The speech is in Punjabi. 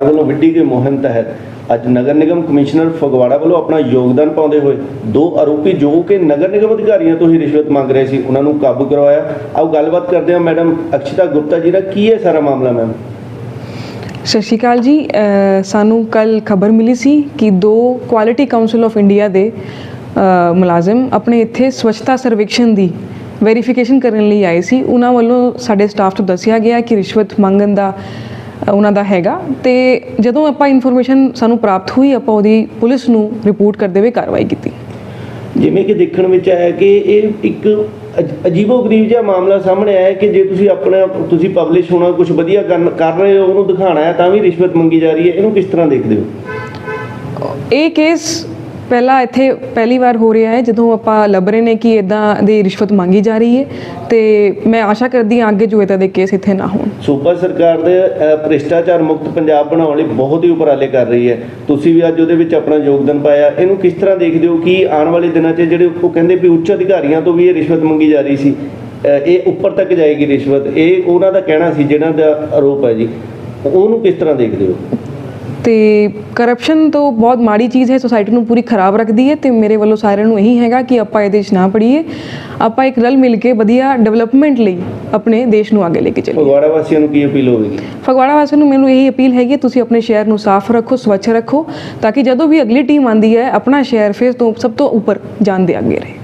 ਵੱਲੋਂ ਵਿੱਢੀ ਗਈ ਮੁਹਿੰਮ ਤਹਿਤ ਅੱਜ ਨਗਰ ਨਿਗਮ ਕਮਿਸ਼ਨਰ ਫਗਵਾੜਾ ਵੱਲੋਂ ਆਪਣਾ ਯੋਗਦਾਨ ਪਾਉਂਦੇ ਹੋਏ ਦੋ ਆਰੋਪੀ ਜੋ ਕਿ ਨਗਰ ਨਿਗਮ ਅਧਿਕਾਰੀਆਂ ਤੋਂ ਹੀ ਰਿਸ਼ਵਤ ਮੰਗ ਰਹੇ ਸੀ, ਉਹਨਾਂ ਨੂੰ ਕਾਬੂ ਕਰਵਾਇਆ। ਆਓ ਗੱਲਬਾਤ ਕਰਦੇ ਹਾਂ ਮੈਡਮ ਅਕਸ਼ਿਤਾ ਗੁਪਤਾ ਜੀ ਦਾ ਕੀ ਹੈ ਸਾਰਾ ਮਾਮਲਾ ਮੈਮ? ਸਤਿ ਸ਼੍ਰੀ ਅਕਾਲ ਜੀ। ਸਾਨੂੰ ਕੱਲ ਖਬਰ ਮਿਲੀ ਸੀ ਕਿ ਦੋ ਕੁਆਲਿਟੀ ਕਾਉਂਸਲ ਆਫ ਇੰਡੀਆ ਦੇ ਮੁਲਾਜ਼ਮ ਆਪਣੇ ਇੱਥੇ ਸਵੱਛਤਾ ਸਰਵੇਖਣ ਦੀ ਵੈਰੀਫਿਕੇਸ਼ਨ ਕਰਨ ਲਈ ਆਏ ਸੀ। ਉਹਨਾਂ ਵੱਲੋਂ ਸਾਡੇ ਸਟਾਫ ਤੋਂ ਦੱਸਿਆ ਗਿਆ ਕਿ ਰਿਸ਼ਵਤ ਮੰਗਣ ਦਾ ਉਹਨਾਂ ਦਾ ਹੈਗਾ। ਤੇ ਜਦੋਂ ਆਪਾਂ ਇਨਫੋਰਮੇਸ਼ਨ ਸਾਨੂੰ ਪ੍ਰਾਪਤ ਹੋਈ ਆਪਾਂ ਉਹਦੀ ਪੁਲਿਸ ਨੂੰ ਰਿਪੋਰਟ ਕਰਦੇ ਹੋਏ ਕਾਰਵਾਈ ਕੀਤੀ। ਜਿਵੇਂ ਕਿ ਦੇਖਣ ਵਿੱਚ ਆਇਆ ਕਿ ਇਹ ਇੱਕ ਅਜ- ਅਜੀਬੋ-ਗਰੀਬ ਜਿਹਾ ਮਾਮਲਾ ਸਾਹਮਣੇ ਆਇਆ ਕਿ ਜੇ ਤੁਸੀਂ ਆਪਣਾ ਤੁਸੀਂ ਪਬਲਿਸ਼ ਹੋਣਾ ਕੁਝ ਵਧੀਆ ਕਰ ਰਹੇ ਹੋ ਉਹਨੂੰ ਦਿਖਾਣਾ ਹੈ ਤਾਂ ਵੀ ਰਿਸ਼ਵਤ ਮੰਗੀ ਜਾ ਰਹੀ ਹੈ। ਇਹਨੂੰ ਕਿਸ ਤਰ੍ਹਾਂ ਦੇਖਦੇ ਹੋ? ਇਹ ਕੇਸ ਪਹਿਲਾਂ ਇੱਥੇ ਪਹਿਲੀ ਵਾਰ ਹੋ ਰਿਹਾ ਹੈ, ਜਦੋਂ ਆਪਾਂ ਲੱਭ ਰਹੇ ਨੇ ਕਿ ਇਦਾਂ ਦੀ ਰਿਸ਼ਵਤ ਮੰਗੀ ਜਾ ਰਹੀ ਹੈ ਤੇ ਮੈਂ ਆਸ਼ਾ ਕਰਦੀ ਹਾਂ ਅੱਗੇ ਜੋ ਇਦਾਂ ਦੇ ਕੇਸ ਇੱਥੇ ਨਾ ਹੋਣ। ਸੂਬਾ ਸਰਕਾਰ ਦੇ ਭ੍ਰਿਸ਼ਟਾਚਾਰ ਮੁਕਤ ਪੰਜਾਬ ਬਣਾਉਣ ਲਈ ਬਹੁਤ ਹੀ ਉਪਰਾਲੇ ਕਰ ਰਹੀ ਹੈ। ਤੁਸੀਂ ਵੀ ਅੱਜ ਉਹਦੇ ਵਿੱਚ ਆਪਣਾ ਯੋਗਦਾਨ ਪਾਇਆ। ਇਹਨੂੰ ਕਿਸ ਤਰ੍ਹਾਂ ਦੇਖਦੇ ਹੋ ਕਿ ਆਉਣ ਵਾਲੇ ਦਿਨਾਂ 'ਚ ਜਿਹੜੇ ਉਹ ਕਹਿੰਦੇ ਵੀ ਉੱਚ ਅਧਿਕਾਰੀਆਂ ਤੋਂ ਵੀ ਇਹ ਰਿਸ਼ਵਤ ਮੰਗੀ ਜਾ ਰਹੀ ਸੀ ਇਹ ਉੱਪਰ ਤੱਕ ਜਾਏਗੀ ਰਿਸ਼ਵਤ? ਇਹ ਉਹਨਾਂ ਦਾ ਕਹਿਣਾ ਸੀ, ਜਿਹਨਾਂ ਦਾ ਆਰੋਪ ਹੈ ਜੀ। ਉਹਨੂੰ ਕਿਸ ਤਰ੍ਹਾਂ ਦੇਖਦੇ ਹੋ? ਤੇ ਕਰਪਸ਼ਨ ਤੋਂ ਬਹੁਤ ਮਾੜੀ ਚੀਜ਼ ਹੈ ਸੋਸਾਇਟੀ ਨੂੰ ਪੂਰੀ ਖਰਾਬ ਰੱਖਦੀ ਹੈ ਤੇ ਮੇਰੇ ਵੱਲੋਂ ਸਾਰਿਆਂ ਨੂੰ ਇਹੀ ਹੈਗਾ ਕਿ ਆਪਾਂ ਇਹਦੇ 'ਚ ਨਾ ਪੜੀਏ ਆਪਾਂ ਇੱਕ ਰਲ ਮਿਲ ਕੇ ਵਧੀਆ ਡਿਵੈਲਪਮੈਂਟ ਲਈ ਆਪਣੇ ਦੇਸ਼ ਨੂੰ ਅੱਗੇ ਲੈ ਕੇ ਚੱਲੀਏ। ਫਗਵਾੜਾ ਵਾਸੀਆਂ ਨੂੰ ਕੀ ਅਪੀਲ ਹੋਵੇਗੀ? ਫਗਵਾੜਾ ਵਾਸੀਆਂ ਨੂੰ ਮੈਨੂੰ ਇਹੀ ਅਪੀਲ ਹੈਗੀ ਤੁਸੀਂ ਆਪਣੇ ਸ਼ਹਿਰ ਨੂੰ ਸਾਫ਼ ਰੱਖੋ ਸਵੱਛ ਰੱਖੋ ਤਾਂ ਕਿ ਜਦੋਂ ਵੀ ਅਗਲੀ ਟੀਮ ਆਂਦੀ ਹੈ ਆਪਣਾ ਸ਼ਹਿਰ ਫਿਰ ਤੋਂ ਸਭ ਤੋਂ ਉੱਪਰ ਜਾਣ ਦੇ ਅੱਗੇ ਰਹੇ।